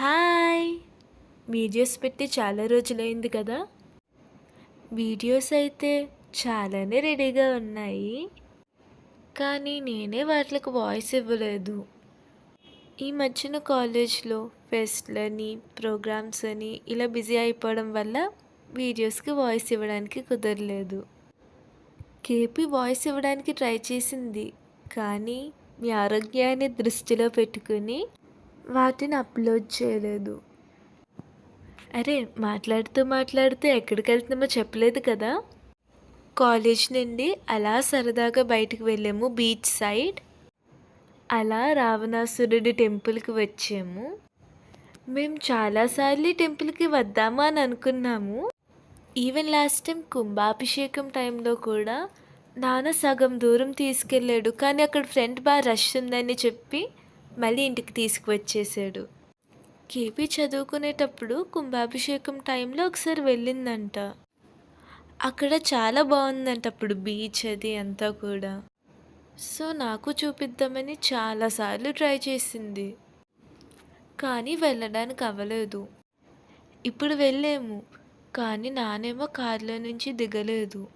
Hi. Videos పెట్టి చాలా రోజులైంది కదా. వీడియోస్ అయితే చాలానే రెడీగా ఉన్నాయి. కానీ నేనే వాటికి వాయిస్ ఇవ్వలేదు. ఈ మధ్యన కాలేజ్లో ఫెస్ట్లని ప్రోగ్రామ్స్ అని ఇలా బిజీ అయిపోవడం వల్ల వీడియోస్కి వాయిస్ ఇవ్వడానికి కుదరలేదు. కేపీ వాయిస్ ఇవ్వడానికి ట్రై చేసింది. కానీ మీ ఆరోగ్యాన్ని దృష్టిలో పెట్టుకుని వాటిని అప్లోడ్ చేయలేదు. అరే మాట్లాడుతూ మాట్లాడుతూ ఎక్కడికి వెళ్తున్నామో చెప్పలేదు కదా? కాలేజ్ నుండి అలా సరదాగా బయటకు వెళ్ళాము బీచ్ సైడ్. అలా రావణాసురుడి టెంపుల్కి వచ్చాము. మేము చాలాసార్లు టెంపుల్కి వద్దాము అని అనుకున్నాము. ఈవెన్ లాస్ట్ టైం కుంభాభిషేకం టైంలో కూడా నాన్న సగం దూరం తీసుకెళ్ళాడు. కానీ అక్కడ ఫ్రంట్ బాగా రష్ ఉందని చెప్పి మళ్ళీ ఇంటికి తీసుకువచ్చేసాడు. కేపీ చదువుకునేటప్పుడు కుంభాభిషేకం టైంలో ఒకసారి వెళ్ళిందంట. అక్కడ చాలా బాగుందంట అప్పుడు బీచ్ అది అంతా కూడా. సో నాకు చూపిద్దామని చాలాసార్లు ట్రై చేసింది. కానీ వెళ్ళడానికి అవ్వలేదు. ఇప్పుడు వెళ్ళాము కానీ నానేమో కారులో నుంచి దిగలేదు.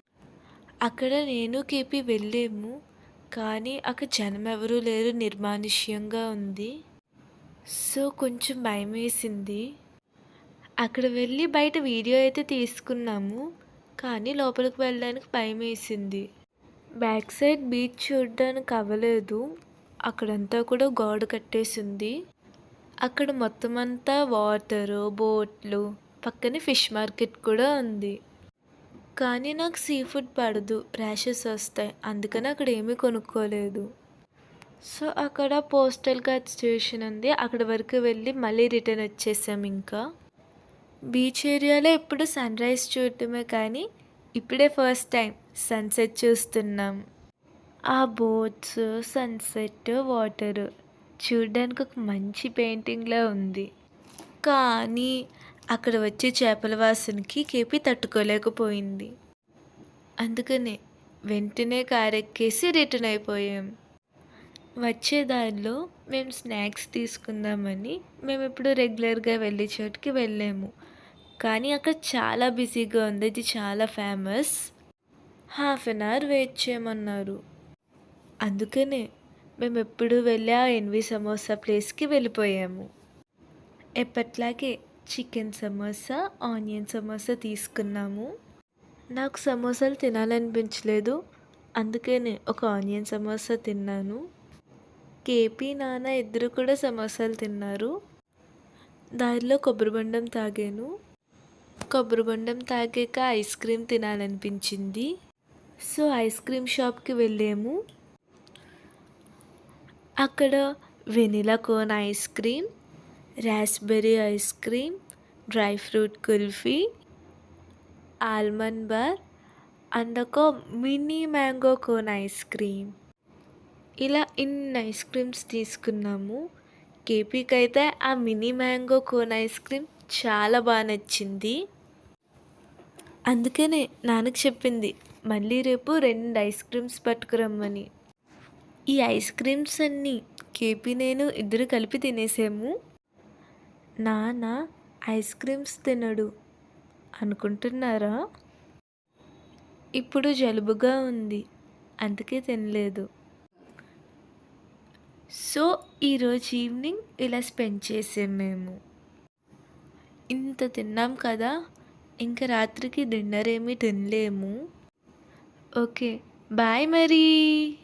అక్కడ నేను కేపీ వెళ్ళాము. కానీ అక్కడ జనం ఎవరూ లేరు నిర్మానుష్యంగా ఉంది. సో కొంచెం భయం వేసింది అక్కడ వెళ్ళి బయట వీడియో అయితే తీసుకున్నాము. కానీ లోపలికి వెళ్ళడానికి భయం వేసింది బ్యాక్ సైడ్ బీచ్ చూడడానికి అవ్వలేదు. అక్కడంతా కూడా గోడ కట్టేసింది. అక్కడ మొత్తం అంతా వాటరు బోట్లు పక్కనే ఫిష్ మార్కెట్ కూడా ఉంది. కానీ నాకు సీ ఫుడ్ పడదు. ర్యాషెస్ వస్తాయి. అందుకని అక్కడ ఏమీ కొనుక్కోలేదు. సో అక్కడ పోస్టల్ గార్డ్ స్టేషన్ ఉంది. అక్కడ వరకు వెళ్ళి మళ్ళీ రిటర్న్ వచ్చేసాం ఇంకా. బీచ్ ఏరియాలో ఎప్పుడు సన్ రైజ్ చూడటమే కానీ ఇప్పుడే ఫస్ట్ టైం సన్సెట్ చూస్తున్నాం. ఆ బోట్స్ సన్సెట్ వాటర్ చూడడానికి ఒక మంచి పెయింటింగ్లా ఉంది. కానీ అక్కడ వచ్చే చేపల వాసనకి కేపీ తట్టుకోలేకపోయింది. అందుకనే వెంటనే కారెక్కేసి రిటర్న్ అయిపోయాం. వచ్చే దారిలో మేము స్నాక్స్ తీసుకుందామని మేము ఇప్పుడు రెగ్యులర్గా వెళ్ళే చోటుకి వెళ్ళాము. కానీ అక్కడ చాలా బిజీగా ఉంది. ఇది చాలా famous. Half an hour wait చేయమన్నారు. అందుకనే మేము ఎప్పుడు వెళ్ళి ఆ ఎన్వి సమోసా ప్లేస్కి వెళ్ళిపోయాము. ఎప్పట్లాగే చికెన్ సమోసా ఆనియన్ సమోసా తీసుకున్నాము. నాకు సమోసాలు తినాలనిపించలేదు. అందుకనే ఒక ఆనియన్ సమోసా తిన్నాను. కేపీ నాన్న ఇద్దరు కూడా సమోసాలు తిన్నారు. దారిలో కొబ్బరిబండం తాగాను. కొబ్బరిబండం తాగాక ఐస్ క్రీమ్ తినాలనిపించింది. సో ఐస్ క్రీమ్ షాప్కి వెళ్ళాము. అక్కడ vanilla cone ice cream raspberry ice cream dry fruit kulfi almond bar and ఒక mini mango cone ice cream. ఇలా ఇన్ని ఐస్ క్రీమ్స్ తీసుకున్నాము. కేపీకి అయితే ఆ mini mango cone ice cream చాలా బాగా నచ్చింది. అందుకనే నాన్నకు చెప్పింది మళ్ళీ రేపు రెండు ఐస్ క్రీమ్స్ పట్టుకురమ్మని. ఈ ఐస్ క్రీమ్స్ అన్నీ కేపీ నేను ఇద్దరు కలిపి తినేసాము. నాన్న ఐస్ క్రీమ్స్ తినడు. అనుకుంటున్నారా? ఇప్పుడు జలుబుగా ఉంది. అందుకే తినలేదు. సో ఈరోజు ఈవినింగ్ ఇలా స్పెండ్ చేసాం మేము. ఇంత తిన్నాం కదా ఇంకా రాత్రికి డిన్నర్ ఏమీ తినలేము. ఓకే బాయ్ మరి.